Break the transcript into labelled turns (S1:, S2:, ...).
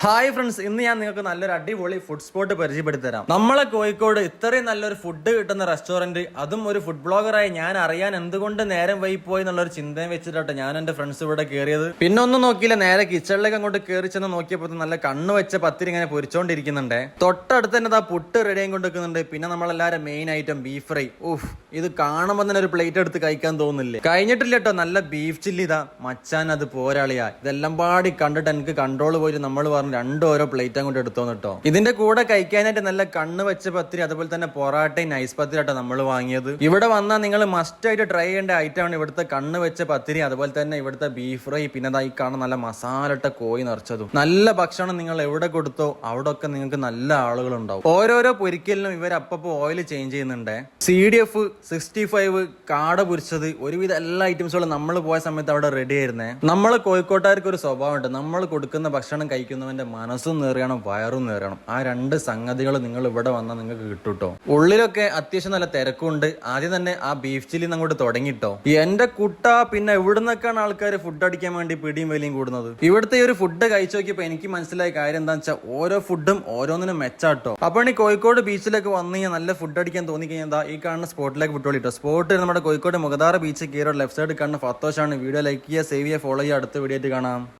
S1: Hi friends ഇന്ന് ഞാൻ നിങ്ങൾക്ക് നല്ലൊരു അടിപൊളി ഫുഡ് സ്പോട്ട് പരിചയപ്പെടുത്തി തരാം നമ്മളെ കോഴിക്കോട് ഇത്രയും നല്ലൊരു ഫുഡ് കിട്ടുന്ന റെസ്റ്റോറന്റ് അതും ഒരു ഫുഡ് ബ്ലോഗറായി ഞാൻ അറിയാൻ എന്തുകൊണ്ട് നേരം വൈകി പോയി എന്നുള്ളൊരു ചിന്തയും വെച്ചിട്ടാട്ടെ ഞാൻ എന്റെ ഫ്രണ്ട്സ് ഇവിടെ കയറിയത് പിന്നെ ഒന്നും നോക്കിയില്ല നേരെ കിച്ചണിലേക്ക് അങ്ങോട്ട് കയറി ചെന്ന് നോക്കിയപ്പോൾ നല്ല കണ്ണ് വെച്ച പത്തിരി ഇങ്ങനെ പൊരിച്ചോണ്ടിരിക്കുന്നുണ്ട്. തൊട്ടടുത്ത് തന്നെ ആ പുട്ട് റെഡിയും കൊണ്ടിരിക്കുന്നുണ്ട് പിന്നെ നമ്മളെല്ലാവരും മെയിൻ ഐറ്റം ബീഫ് ഫ്രൈ ഊഫ് ഇത് കാണുമ്പോൾ തന്നെ ഒരു പ്ലേറ്റ് എടുത്ത് കഴിക്കാൻ തോന്നുന്നില്ലേ? കഴിഞ്ഞിട്ടില്ല കേട്ടോ നല്ല ബീഫ് ചില്ലി ഇതാ. മച്ചാൻ അത് പോരാളിയാ. ഇതെല്ലാം പാടി കണ്ടിട്ട് എനിക്ക് കൺട്രോൾ പോയി നമ്മൾ പറഞ്ഞു രണ്ടും ഓരോ പ്ലേറ്റ് അങ്ങോട്ട് എടുത്തോന്ന് കേട്ടോ ഇതിന്റെ കൂടെ കഴിക്കാനായിട്ട് നല്ല കണ്ണ് വെച്ച പത്തിരി അതുപോലെ തന്നെ പൊറാട്ടയും നൈസ് പത്തിരി ആട്ടോ നമ്മൾ വാങ്ങിയത്. ഇവിടെ വന്നാൽ നിങ്ങൾ മസ്റ്റ് ആയിട്ട് ട്രൈ ചെയ്യേണ്ട ഐറ്റം ആണ് ഇവിടുത്തെ കണ്ണ് വെച്ച പത്തിരി അതുപോലെ തന്നെ ഇവിടുത്തെ ബീഫ് ഫ്രൈ പിന്നെ അതായി കാണുന്ന നല്ല മസാലട്ട കോഴി നിറച്ചതും. നല്ല ഭക്ഷണം നിങ്ങൾ എവിടെ കൊടുത്തോ അവിടെ ഒക്കെ നിങ്ങൾക്ക് നല്ല ആളുകൾ ഉണ്ടാവും ഓരോരോ പൊരിക്കലിനും ഇവർ അപ്പപ്പോ ഓയിൽ ചേഞ്ച് ചെയ്യുന്നുണ്ട്. C D F sixty five കാട പൊരിച്ചത് ഒരുവിധ എല്ലാ ഐറ്റംസുകളും നമ്മൾ പോയ സമയത്ത് അവിടെ റെഡി ആയിരുന്നേ. നമ്മൾ കോഴിക്കോട്ടുകാർക്ക് ഒരു സ്വഭാവമുണ്ട് നമ്മൾ കൊടുക്കുന്ന ഭക്ഷണം കഴിക്കുന്നവന്റെ മനസ്സും നേറിയണം വയറും നേറിയണം. ആ രണ്ട് സംഗതികൾ നിങ്ങൾ ഇവിടെ വന്നാൽ നിങ്ങൾക്ക് കിട്ടൂട്ടോ. ഉള്ളിലൊക്കെ അത്യാവശ്യം നല്ല തിരക്കുണ്ട്. ആദ്യം തന്നെ ആ ബീഫ് ചില്ലി അങ്ങോട്ട് തുടങ്ങിട്ടോ. എന്റെ കുട്ട പിന്നെ ഇവിടുന്നൊക്കെയാണ് ആൾക്കാർ ഫുഡ് അടിക്കാൻ വേണ്ടി പിടിയും വലിയും കൂടുന്നത്. ഇവിടുത്തെ ഈ ഒരു ഫുഡ് കഴിച്ചു നോക്കിയപ്പോൾ എനിക്ക് മനസ്സിലായ കാര്യം എന്താണെന്ന് വെച്ചാൽ ഓരോ ഫുഡും ഓരോന്നിനും മെച്ചാട്ടോ. അപ്പോൾ ഈ കോഴിക്കോട് ബീച്ചിലൊക്കെ വന്നു കഴിഞ്ഞാൽ നല്ല ഫുഡ് അടിക്കാൻ തോന്നി കഴിഞ്ഞാൽ ഈ കാണുന്ന സ്പോട്ടിലേക്ക് വിട്ടോളിട്ടോ. സ്പോട്ട് നമ്മുടെ കോഴിക്കോട് മുഖദാറ ബീച്ച് കീറോ ലെഫ്റ്റ് സൈഡ് കാണുന്ന ഫത്തോഷാണ്. വീഡിയോ ലൈക്ക് ചെയ്യുക സേവ് ചെയ്യുക ഫോളോ ചെയ്യുക. അടുത്ത വീഡിയോ ആയിട്ട് കാണാം.